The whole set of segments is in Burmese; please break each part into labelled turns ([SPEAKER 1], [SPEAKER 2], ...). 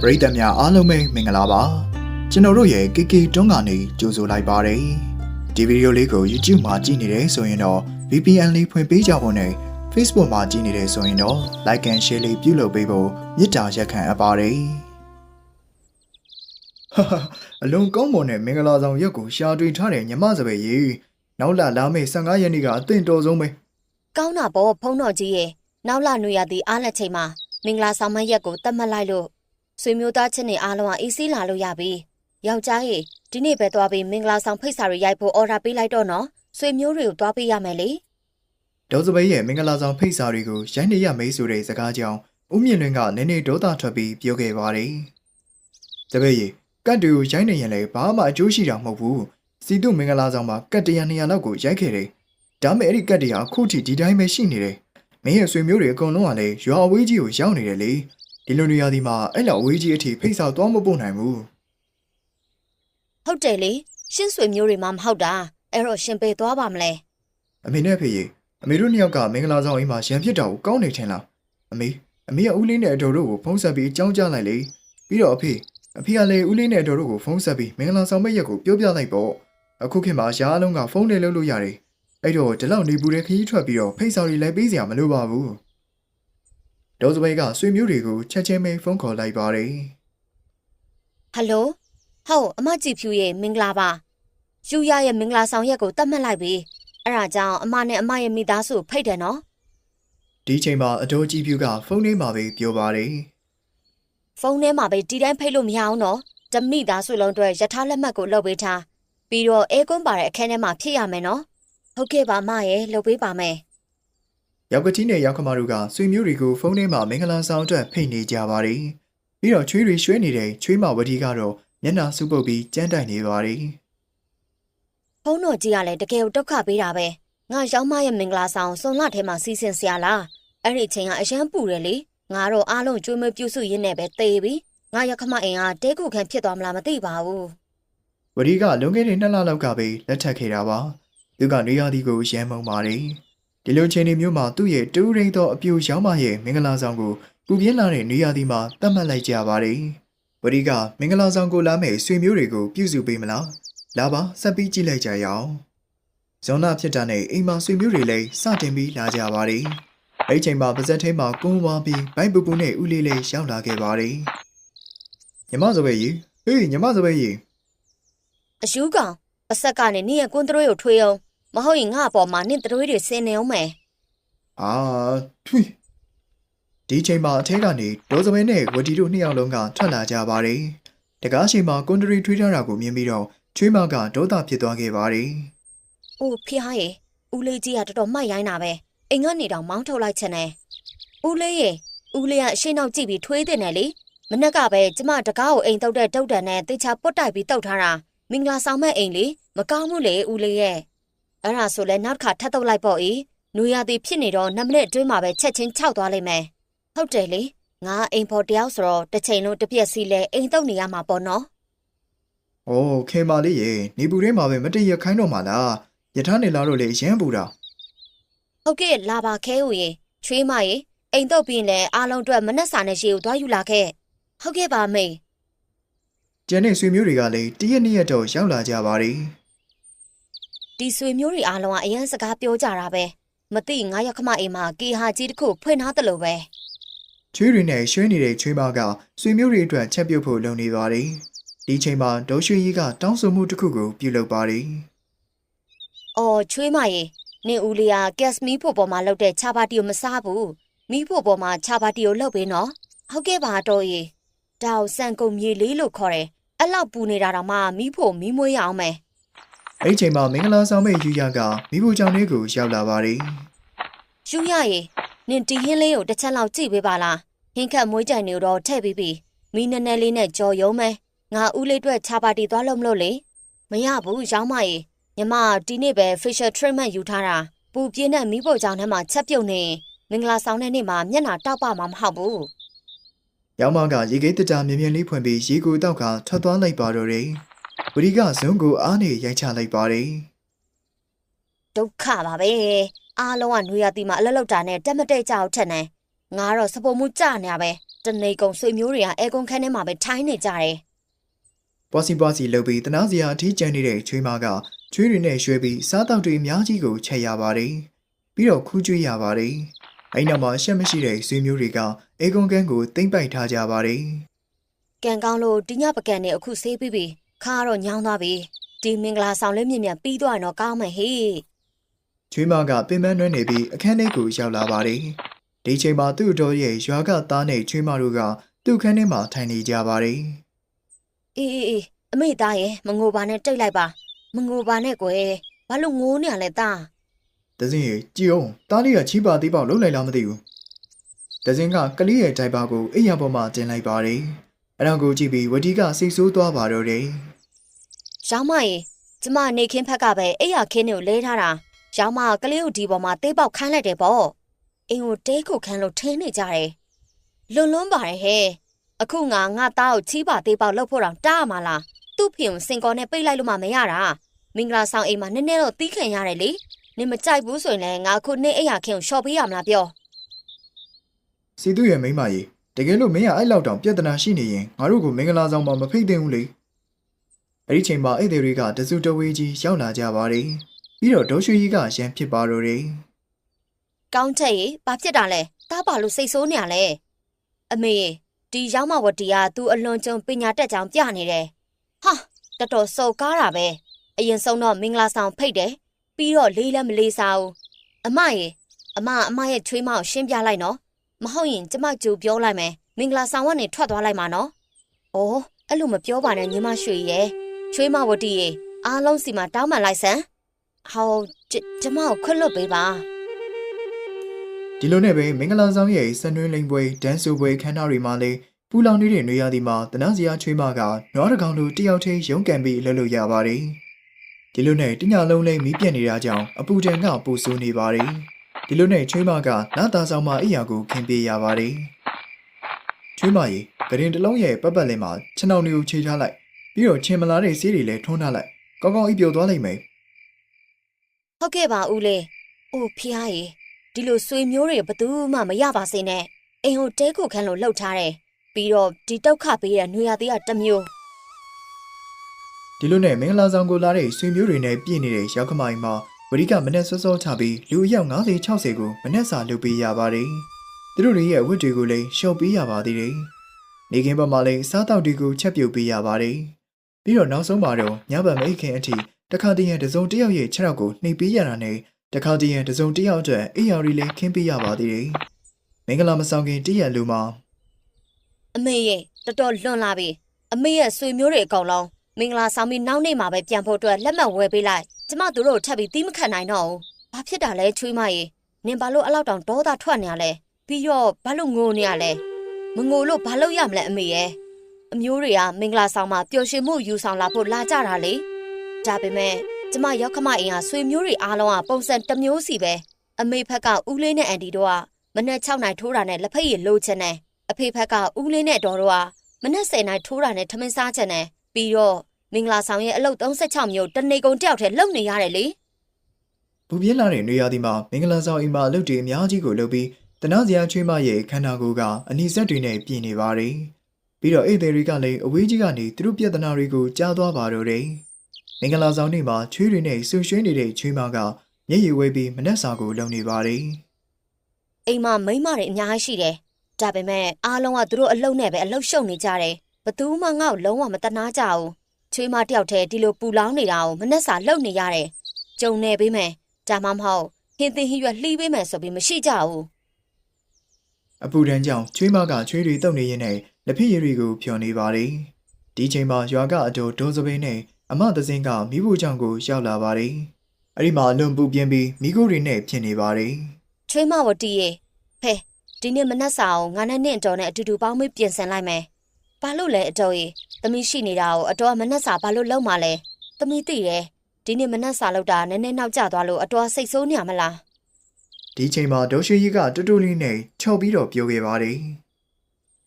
[SPEAKER 1] ပရိသတ်များအားလုံးပဲမင်္ဂလာပါကျွန်တော်တို့ရဲ့ KK တွန်းကနေကြိုဆိုလိုက်ပါတယ်ဒီဗီဒီယိုလေးကို YouTube မှာကြည့်နေတယ်ဆိုရင်တော့ VPN လေးဖွင့်ပေးကြဖို့နဲ့ Facebook မှာကြည့်နေတယ်ဆိုရင်တော့ Like and Share လေးပြုလုပ်ပေးဖို့မေတ္တာရက်ခံအပ်ပါတယ်ဟာဟာအလုံးကောင်းမွန်တဲ့မင်္ဂလာဆောင်ရက်ကိုရှာတွေ့ထားတဲ့ညီမစပယ်ကြီးနောက်လာလာမယ့်15ရက်နေ့ကအသင့်တော်ဆုံးပဲ
[SPEAKER 2] ကောင်းတာပေါ့ဖုံးတော်ကြီးရဲ့နောက်လာနွေရသည်အားလက်ချိန်မှာမင်္ဂလာဆောင်မရက်ကိုတတ်မှတ်လိုက်လို့ ဆွေမျိုးသားချင်းတွေအားလုံးကအေးဆေးလာလို့ရပြီယောက်ျားရေဒီနေ့ပဲသွားပြီးမင်္ဂလာဆောင်ဖိတ်စာတွေရိုက်ဖို့အော်ဒါပေးလိုက်တော့နော်ဆွေမျိုးတွေကိုသွားပေးရမယ်လေ
[SPEAKER 1] ဒေါ်စပိန်ရဲ့မင်္ဂလာဆောင်ဖိတ်စာတွေကိုရိုင်းနေရမေးဆိုတဲ့စကားကြောင့်ဦးမြင့်လွင်ကနည်းနည်းဒေါသထွက်ပြီးပြောခဲ့ပါတယ်။စပိန်ရေကတ်တူကိုရိုင်းနေရင်လည်းဘာမှအကျိုးရှိတာမဟုတ်ဘူး။စီတုမင်္ဂလာဆောင်မှာကတ်တရ200လောက်ကိုရိုက်ခဲ့တယ်။ဒါမဲ့အဲ့ဒီကတ်တရအခုထိဒီတိုင်းပဲရှိနေတယ်။မင်းရဲ့ဆွေမျိုးတွေအကုန်လုံးကလည်းရွာအဝေးကြီးကိုရောက်နေတယ်လေ။ ဒီလိုနေရာဒီမှာအဲ့လောက်အဝေးကြီးအထိဖိတ်စာသွားမပို့နိုင်ဘူး
[SPEAKER 2] ဟုတ်တယ်လေရှင်းဆွေမျိုးတွေမှမဟုတ်တာအဲ့တော့ရှင်ပေသွားပါမလဲ။
[SPEAKER 1] အမေနဲ့ဖေရေအမေတို့နှစ်ယောက်ကမင်္ဂလာဆောင်အိမ်မှာရံဖြစ်တာကိုကောင်းနေထင်လား။အမေအမေကဦးလေးနဲ့အတော်တို့ကိုဖုန်းဆက်ပြီးအကြောင်းကြားလိုက်လေ။ပြီးတော့အဖေအဖေကလည်းဦးလေးနဲ့အတော်တို့ကိုဖုန်းဆက်ပြီးမင်္ဂလာဆောင်မဲ့ရက်ကိုပြောပြလိုက်ပေါ့။အခုခေတ်မှာရှားအလုံးကဖုန်းနဲ့လုပ်လို့ရတယ်။အဲ့တော့ဒီလောက်နေပူတဲ့ခကြီးထွက်ပြီးတော့ဖိတ်ဆောင်တွေလည်းပေးစရာမလိုပါဘူး။ ဒေါ်စပိန်ကဆွေမျိုးတွေကိုချက်ချင်းပဲဖုန်းခေါ်လိုက်ပါတယ်
[SPEAKER 2] ဟယ်လိုဟုတ်အမကြည့်ဖြူရဲ့မင်္ဂလာပါယူရရဲ့မင်္ဂလာဆောင်ရက်ကိုတတ်မှတ်လိုက်ပြီအဲ့ဒါကြောင့်အမနဲ့အမရဲ့မိသားစုကိုဖိတ်တယ်နော်။
[SPEAKER 1] ဒီချိန်မှာအတော်ကြီးပြူကဖုန်းထဲမှာပဲပြောပါတယ်
[SPEAKER 2] ဖုန်းထဲမှာပဲဒီတိုင်းဖိတ်လို့မရအောင်နော်ဓမိသားစုလုံးအတွက်ယထာလက်မှတ်ကိုလုပ်ပေးထားပြီးတော့အဲကွန်းပါတဲ့အခန်းထဲမှာဖြစ်ရမယ်နော်ဟုတ်ကဲ့ပါအမရဲ့လုပ်ပေးပါမယ်။
[SPEAKER 1] ရောက်ကတိနဲ့ရောက်ခမတို့ကဆွေမျိုးတွေကိုဖုန်းထဲမှာမင်္ဂလာဆောင်အတွက်ဖိတ်နေကြပါတယ်။ပြီးတော့ချွေးတွေရွှဲနေတဲ့ချွေးမဝတီကတော့မျက်နှာစုပ်ပုတ်ပြီးကြမ်းတိုက်နေပါတယ်။
[SPEAKER 2] ဖုန်းတော်ကြီးကလည်းတကယ်ကိုဒုက္ခပေးတာပဲငါရောက်မရဲ့မင်္ဂလာဆောင်စုံလထဲမှာစီစဉ်စရာလားအဲ့ဒီချိန်ကအရန်ပူတယ်လေငါတော့အားလုံးကျွေးမွေးပြုစုရင်းနဲ့ပဲတေးပြီငါရခမအိမ်ကတဲခုခံဖြစ်သွားမလားမသိပါဘူး
[SPEAKER 1] ဝရီကလွန်ခဲ့တဲ့နှစ်လလောက်ကပဲလက်ထပ်ခဲ့တာပါသူကနေရာဒီကိုရမ်းမုံပါတယ် ဒီလိုချိန်ဒီမျိုးမှာသူ့ရဲ့တူရင်းသောအပြူရောင်းမရဲ့မင်္ဂလာဆောင်ကိုပူပြင်းလာတဲ့နေရာဒီမှာတတ်မှတ်လိုက်ကြပါတယ်ဝရီကမင်္ဂလာဆောင်ကိုလာမဲ့ဆွေမျိုးတွေကိုပြုစုပေးမလားလာပါဆက်ပြီးကြည့်လိုက်ကြရအောင်ဇွန်လဖြစ်တာနဲ့အိမ်မှာဆွေမျိုးတွေလည်းစတင်ပြီးလာကြပါတယ်အဲ့ချိန်မှာပါဇက်ထဲမှာကုန်းဝါပြီးဘိုင်ပူပူနဲ့ဦးလေးလေးရောက်လာခဲ့ပါတယ်ညီမစပယ်ကြီးဟေးညီမစပယ်ကြီး
[SPEAKER 2] အယူကောင်အဆက်ကနေနင့်ရဲ့ကွန်းတရွေးကိုထွေးအောင် မဟုတ်ရင်ငါ့အပေါ်မှာနင့်တရွေးတွေဆင်းနေအောင်မယ်
[SPEAKER 1] အာထွေဒီချိန်မှာအထက်ကနေဒေါ်စမဲနဲ့ဝတီတို့နှစ်ယောက်လုံးကထွက်လာကြပါတယ်။တကားရှိမှာကွန်ဒရီထွေးထားတာကိုမြင်ပြီးတော့ချွေးမကဒေါသဖြစ်သွားခဲ့ပါတယ်။
[SPEAKER 2] အိုးဖျားရေဦးလေးကြီးကတော်တော်မှတ်ရိုင်းတာပဲ။အိမ်ကနေတောင်မောင်းထုတ်လိုက်ချင်တယ်။ဦးလေးရေဦးလေးကအရှိနောက်ကြည့်ပြီးထွေးတင်တယ်လေ။မနေ့ကပဲကျမတကားကိုအိမ်တုတ်တဲ့တုတ်တန်နဲ့တေချာပုတ်တိုက်ပြီးတုတ်ထားတာ။မင်္ဂလာဆောင်မဲ့အိမ်လေမကောင်းဘူးလေဦးလေးရဲ့။ အဲ့ဒါဆိုလဲနောက်တစ်ခါထပ်တုတ်လိုက်ပေါ့၏။နူရသည်ဖြစ်နေတော့နှစ်မိနစ်အတွင်းမှာပဲချက်ချင်းခြောက်သွားလိမ့်မယ်။ဟုတ်တယ်လေ။ငါအိမ်ဖော်တယောက်ဆိုတော့တစ်ချိန်လုံးတစ်ပြက်စီလဲအိမ်တုတ်နေရမှာပေါ့နော်။
[SPEAKER 1] အိုးခင်ပါလေးရေနေပူထဲမှာပဲမတည့်ရခိုင်းတော့မှလား။ယထာနေလာတော့လေရမ်းပူတာ။
[SPEAKER 2] ဟုတ်ကဲ့လာပါခဲဦးရေချွေးမရေအိမ်တုတ်ပြီးရင်လည်းအားလုံးအတွက်မနှက်စာနဲ့ရေကိုသွားယူလာခဲ့။ဟုတ်ကဲ့ပါမေ။။
[SPEAKER 1] ကျန်တဲ့ဆွေမျိုးတွေကလည်းတရက်နှစ်ရက်တော့ရောက်လာကြပါတယ်
[SPEAKER 2] ဒီဆွေမျိုးတွေအားလုံးကအရန်စကားပြောကြတာပဲမသိငါရခမအိမ်မှာကေဟာကြီးတစ်ခုဖွင့်ထားတယ်လို့ပဲ။
[SPEAKER 1] ချွေးတွေနဲ့ရွှဲနေတဲ့ချွေးမကဆွေမျိုးတွေအတွက်ချက်ပြုတ်ဖို့လုပ်နေပါတယ်။ဒီချိန်မှာဒေါ်ရွှေကြီးကတောင်းဆိုမှုတစ်ခုကိုပြုလုပ်ပါတယ်။
[SPEAKER 2] အော်ချွေးမရေနင်ဦးလေးကကက်စမီဖို့ပေါ်မှာလောက်တဲ့ချာပါတီကိုမစားဘူး။မီးဖို့ပေါ်မှာချာပါတီကိုလှုပ်ပေးနော်။ဟုတ်ကဲ့ပါတော့ရေ။ဒါကိုစံကုန်မြေလေးလို့ခေါ်တယ်။အဲ့လောက်ပူနေတာတော့မှမီးဖို့မီးမွေးရအောင်မယ်။
[SPEAKER 1] အဲ့ဒီချိန်မှာမင်္ဂလာဆောင်မဲ့ယူရကမိဖို့ကြောင့်လေးကိုရောက်လာပါတယ်။။
[SPEAKER 2] ရှူရရေနင်တီဟင်းလေးကိုတစ်ချက်လောက်ကြည့်ပေးပါလား။ဟင်းခတ်မွေးကြိုင်နေတော့ထည့်ပြီးပြီ။မီးနည်းနည်းလေးနဲ့ကြော်ရုံးမယ်။ငါဦးလေးအတွက်ချာပါတီသွားလို့မလို့လေ။မရဘူးရောင်းမရေ။ညီမဒီနေ့ပဲ facial treatment ယူထားတာပူပြင်းတဲ့မီးပေါ်ကြောင်ထဲမှာချက်ပြုတ်နေမင်္ဂလာဆောင်တဲ့နေ့မှာမျက်နှာတောက်ပမှာမဟုတ်ဘူး
[SPEAKER 1] ရောင်မကရေခဲတတာမြင်မြင်လေးဖွင့်ပြီးရေကိုတောက်ကထွက်သွားလိုက်ပါတော့တယ်။ ဝရီကဇုံကိုအားနေရိုက်ချလိုက်ပါတယ်
[SPEAKER 2] ဒုက္ခပါပဲအားလုံးကနွေရတီမှာအလလောက်တာနဲ့တက်မတဲ့ကြောက်ထက်နေငါတော့စပုံမှုကြနေရပဲတနေကုန်ဆွေမျိုးတွေကအဲကွန်ခန်းထဲမှာပဲထိုင်းနေကြတယ်
[SPEAKER 1] ပွားစီပွားစီလှုပ်ပြီးတနာစရာအထီးကျန်နေတဲ့ချွေးမကချွေးတွေနဲ့ရွှဲပြီးစားတောက်တွေအများကြီးကိုချက်ရပါတယ်ပြီးတော့ခူးကျွေးရပါတယ်အဲ့နောက်မှာအရှက်မရှိတဲ့ဆွေမျိုးတွေကအေကွန်ကန်ကိုတိမ့်ပိုက်ထားကြပါတယ်
[SPEAKER 2] ကံကောင်းလို့ဒီညပကံနဲ့အခုဆေးပြီးပြီ ခါကတော့ညောင်းသွားပြီဒီမင်္ဂလာဆောင်လေးမြင်မြန်ပြီးသွားရင်တော့ကောင်းမယ်ဟေ့
[SPEAKER 1] ချွေးမကပင်ပန်းနှွမ်းနေပြီးအခန်းထဲကိုရောက်လာပါတယ်ဒီချိန်မှာသူ့အတော်ရဲ့ရွာကသားနဲ့ချွေးမတို့ကသူ့ခန်းထဲမှာထိုင်နေကြပါတယ်
[SPEAKER 2] အေးအေးအေးအမေသားရဲ့မငိုပါနဲ့တိတ်လိုက်ပါမငိုပါနဲ့ကွယ်ဘာလို့ငိုနေရလဲသား
[SPEAKER 1] တစင်းရေကြည်အောင်တားလေးကချီးပါသေးပေါက်လုံးလိုက်လားမသိဘူးတစင်းကကလေးရဲ့တိုင်ပါကိုအိယာပေါ်မှာတင်လိုက်ပါတယ်အဲ့ဒါကိုကြည့်ပြီးဝတီကစိတ်ဆိုးသွားပါတော့တယ်
[SPEAKER 2] ရောင်းမရေကျမနေခင်းဖက်ကပဲအဲ့ရခင်းကိုလဲထားတာရောင်းမကလေးကိုဒီပေါ်မှာတေးပေါက်ခန်းလိုက်တယ်ပေါ့အင်းကိုတဲခုခန်းလို့ထင်းနေကြတယ်လွန်လွန်းပါတယ်ဟဲ့အခုငါငါသားကိုချီးပါတေးပေါက်လှုပ်ဖို့တောင်တားမှာလားသူ့ဖေကိုစင်ကော်နဲ့ပိတ်လိုက်လို့မှမရတာမင်္ဂလာဆောင်အိမ်မှာနည်းနည်းတော့တီးခံရတယ်လေနင်မကြိုက်ဘူးဆိုရင်လည်းငါအခုနေ့အဲ့ရခင်းကိုရှော့ပေးရမလားပြော
[SPEAKER 1] စီသူရဲ့မိန်းမကြီးတကယ်လို့မင်းကအဲ့လောက်တောင်ပြဿနာရှိနေရင်ငါတို့ကိုမင်္ဂလာဆောင်မှာမဖိတ်သင့်ဘူးလေ အဲ့ဒီချိန်မှာအဲ့ဒီတွေကတစုတဝေးကြီးရောက်လာကြပါတယ်ပြီးတော့ဒေါ်ရွှေကြီးကရန်ဖြစ်ပါတော့တယ်
[SPEAKER 2] ကောင်းချက်ရေဘာဖြစ်တာလဲတားပါလို့စိတ်ဆိုးနေရလဲအမေရေဒီရောက်မဝတီက तू အလွန်ကျုံပညာတက်ကြောင်ပြနေတယ်ဟာတော်တော်စော်ကားတာပဲအရင်ဆုံးတော့မင်္ဂလာဆောင်ဖိတ်တယ်ပြီးတော့လေးလည်းမလေးစားဘူးအမရေအမအမရဲ့ချွေးမကိုရှင်းပြလိုက်နော်မဟုတ်ရင်ကျမကြိုပြောလိုက်မယ်မင်္ဂလာဆောင်ကနေထွက်သွားလိုက်မှာနော်ဩအဲ့လိုမပြောပါနဲ့ညီမရွှေရဲ့ ချွေးမဝတီရေအားလုံးစီမှာတောင်းပန်လိုက်စမ်းဟောကျကျမကိုခွင့်လွတ်ပေးပါ
[SPEAKER 1] ဒီလိုနဲ့ပဲမင်္ဂလာဆောင်ရဲ့စံတွင်းလိမ်ပွဲဒန်းဆူပွဲခန်းနာတွေမှာလည်းပူလောင်နေတဲ့နေရာဒီမှာတနန်းစရာချွေးမကနွားတကောင်လိုတယောက်တည်းရုန်းကန်ပြီးလှုပ်လို့ရပါတယ်ဒီလိုနဲ့တညလုံးလေးမီးပြက်နေတာကြောင့်အပူတန်ကပူဆိုးနေပါတယ်ဒီလိုနဲ့ချွေးမကနားသားဆောင်မှာအိယာကိုခင်းပေးရပါတယ်ချွေးမရေဂရင်တစ်လုံးရဲ့ပတ်ပတ်လင်းမှာခြံအောင်တွေကိုခြေထားလိုက် ပြီးတော့ချင်းမလာတဲ့ဆေးတွေလည်းထွန်းထားလိုက်ကောင်းကောင်းအိပ်ပျော်သွားလိမ့်မယ်
[SPEAKER 2] ဟုတ်ကဲ့ပါဦးလေး။အိုဖျားရေဒီလိုဆွေမျိုးတွေဘယ်သူမှမရပါစေနဲ့။အိမ်ဟိုတဲခုခန်းလို့လှုပ်ထားတယ်။ပြီးတော့ဒီတောက်ခပေးတဲ့နှွေရသေးကတစ်မျိုး
[SPEAKER 1] ဒီလိုနဲ့မင်္ဂလာဆောင်ကိုလာတဲ့ဆွေမျိုးတွေနဲ့ပြည့်နေတဲ့ရောက်ခမိုင်မှာဝရိကမနဲ့စောစောချပြီးလူအယောက်50 60ကိုမနဲ့စာလုပ်ပေးရပါတယ်။သူတို့တွေရဲ့အဝတ်တွေကိုလည်းရှော့ပေးရပါသေးတယ်။နေကင်းဘက်မှာလည်းစားတောက်တွေကိုချက်ပြုတ်ပေးရပါတယ်။ ပြီးတော့နောက်ဆုံးမှာတော့ညဘက်မိတ်ခင်အထိတခါတည်းရတစုံတစ်ယောက်ရဲ့ခြေထောက်ကိုနှိပ်ပေးရတာနဲ့တခါတည်းရတစုံတစ်ယောက်အတွက်အိယာရီလည်းခင်းပေးရပါသေးတယ်။မင်္ဂလာမဆောင်ခင်တည့်ရက်လူမှာ။
[SPEAKER 2] အမေရဲ့တော်တော်လွန်လာပြီ။အမေရဲ့ဆွေမျိုးတွေအကောင်လုံးမင်္ဂလာဆောင်ပြီးနောက်နေ့မှာပဲပြန်ဖို့အတွက်လက်မှတ်ဝယ်ပေးလိုက်။ကျမတို့တို့ထပ်ပြီးတီးမခံနိုင်တော့ဘူး။ဘာဖြစ်တာလဲချွေးမရေ။နင်ဘာလို့အလောက်တောင်ဒေါသထွက်နေရလဲ။ပြီးတော့ဘာလို့ငိုနေရလဲ။မငိုလို့ဘာလို့ရမလဲအမေရဲ့။ အမျိုးတွေကမင်္ဂလာဆောင်မှာပျော်ရွှင်မှုယူဆောင်လာဖို့လာကြတာလေ။ဒါပေမဲ့ကျမရောက်ခမအိမ်ဟာဆွေမျိုးတွေအားလုံးကပုံစံတစ်မျိုးစီပဲအမေဖက်ကဦးလေးနဲ့အန်တီတို့ကမနက်6နိုင်ထိုးတာနဲ့လက်ဖက်ရည်လိုချင်တယ်အဖေဖက်ကဦးလေးနဲ့တော်တို့ကမနက်10နိုင်ထိုးတာနဲ့ထမင်းစားချင်တယ်ပြီးတော့မင်္ဂလာဆောင်ရဲ့အလုပ်36မျိုးတနေကုန်တယောက်တည်းလုပ်နေရတယ်လေ
[SPEAKER 1] ပူပြင်းလာတဲ့နေရာဒီမှာမင်္ဂလာဆောင်အိမ်မှာအလုပ်တွေအများကြီးကိုလုပ်ပြီးတနာစရာချွေးမရဲ့ခန္ဓာကိုယ်ကအနီစက်တွေနဲ့ပြင်နေပါတယ်။ ပြီးတော့အိတ်သည်တွေကလည်းအဝေးကြီးကနေသူတို့ပြဿနာတွေကိုကြားသွားပါတော့တယ်။မင်္ဂလာဆောင်နေ့မှာချွေးတွေနဲ့ဆူရွှင်းနေတဲ့ချွေးမကမျက်ရည်ဝဲပြီးမနှက်စာကိုလုံနေပါတယ်
[SPEAKER 2] အိမ်မှာမိန်းမတွေအများကြီးရှိတယ်ဒါပေမဲ့အားလုံးကသူတို့အလုပ်နဲ့ပဲအလုပ်ရှုပ်နေကြတယ်ဘသူမှငါ့ကိုလုံးဝမတနာကြဘူးချွေးမတယောက်တည်းဒီလိုပူလောင်နေတာကိုမနှက်စာလုပ်နေရတယ်ကြုံနေပေးမယ်ဒါမှမဟုတ်ဟင်းသင်းဟင်းရွက်လှီးပေးမယ်ဆိုပြီးမရှိကြဘူး။
[SPEAKER 1] အပူဒဏ်ကြောင့်ချွေးမကချွေးတွေတုပ်နေရင်းနဲ့ လက်ဖြစ်ရည်တွေကိုဖြော်နေပါတယ်။ဒီချိန်မှာရွာကအတော်ဒိုးစပင်းနဲ့အမသစင်းကမိဖို့ကြောင့်ကိုရောက်လာပါတယ်။အဲ့ဒီမှာအလွန်ပူပြင်းပြီးမိခိုးတွေနဲ့ဖြစ်နေပါတယ်။
[SPEAKER 2] ချွေးမဝတီးရေဖဲဒီနေ့မနှက်စာအောင်ငါနဲ့နင့်အတော်နဲ့အတူတူပေါင်းပြီးပြင်ဆင်လိုက်မယ်ဘာလို့လဲအတော်ရေသမီးရှိနေတာကိုအတော်ကမနှက်စာဘာလို့လုံးမလဲသမီးသိတယ်ဒီနေ့မနှက်စာလောက်တာနည်းနည်းနောက်ကျသွားလို့အတော်စိတ်ဆိုးနေရမလား
[SPEAKER 1] ဒီချိန်မှာဒေါ်ရွှေကြီးကတူတူလေးနဲ့ချော်ပြီးတော့ပြောခဲ့ပါတယ်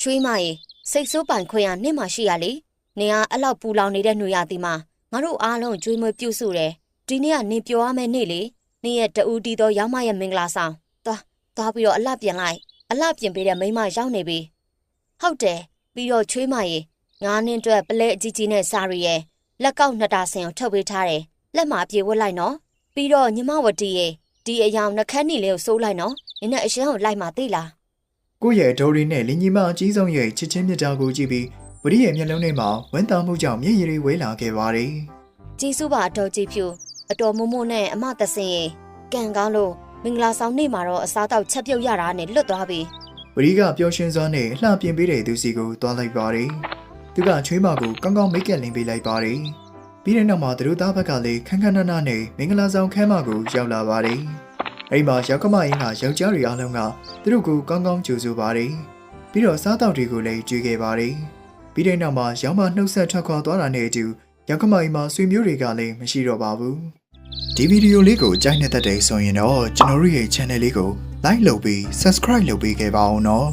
[SPEAKER 2] ချွေးမရေ စိတ်ဆိုးပိုင်ခွင့်ရနင့်မှရှိရလေနင်ကအလောက်ပူလောင်နေတဲ့ຫນွေရသည်မှာငါတို့အားလုံးကြွေးမွေးပြုစုတယ်ဒီနေ့ကနင်ပြောရမယ့်နေ့လေနင်ရဲ့တူတီတော်ရောက်မရဲ့မင်္ဂလာဆောင်သွားသွားပြီးတော့အလှပြင်လိုက်အလှပြင်ပေးတဲ့မိန်းမရောက်နေပြီဟုတ်တယ်ပြီးတော့ချွေးမရေငါးနင်းအတွက်ပလဲအကြီးကြီးနဲ့စာရီရဲ့လက်ကောက်နှစ်တာစင်ကိုထုတ်ပေးထားတယ်လက်မှာပြေဝတ်လိုက်နော်ပြီးတော့ညီမဝတီရေဒီအယောင်နှခမ်းနီလေးကိုစိုးလိုက်နော်နင်နဲ့အရင်ကိုလိုက်မှသိလား
[SPEAKER 1] ကိုယ့်ရဲ့ဒေါ်ရီနဲ့လင်ကြီးမအကြီးဆုံးရဲ့ချစ်ချင်းမြတ်တာကိုကြည့်ပြီးဝရီရဲ့မျက်လုံးထဲမှာဝန်တာမှုကြောင့်မျက်ရည်တွေဝဲလာခဲ့ပါတယ်
[SPEAKER 2] ကျေးဇူးပါအတော်ကြီးဖြူအတော်မမို့နဲ့အမတဆင်ရေကံကောင်းလို့မင်္ဂလာဆောင်နေ့မှာတော့အစားတောက်ချက်ပြုတ်ရတာနဲ့လွတ်သွားပြီ
[SPEAKER 1] ဝရီကပျော်ရွှင်စွာနဲ့လှပြင်ပေးတဲ့သူစီကိုတွားလိုက်ပါတယ်သူကချွေးမကိုကောင်းကောင်းမိတ်ကပ်လင်းပေးလိုက်ပါတယ်ပြီးတဲ့နောက်မှာသူတို့သားဘက်ကလည်းခန်းခန်းနားနားနဲ့မင်္ဂလာဆောင်ခန်းမကိုရောက်လာပါတယ် အဲဒီမှာရောက်ကမအင်းကယောက်ျားတွေအားလုံးကသူတို့ကိုကောင်းကောင်းကြိုဆိုပါတယ်ပြီးတော့စားတောက်တွေကိုလည်းကြွေးခဲ့ပါတယ်ပြီးတဲ့နောက်မှာရောင်းမနှုတ်ဆက်ထွက်ခွာသွားတာနဲ့အတူရောက်ကမအင်းမှာဆွေမျိုးတွေကလည်းမရှိတော့ပါဘူးဒီဗီဒီယိုလေးကိုကြိုက်နေတဲ့တဲ့ဆိုရင်တော့ကျွန်တော်တို့ရဲ့ channel လေးကို like လုပ်ပြီး subscribe လုပ်ပေးခဲ့ပါအောင်နော်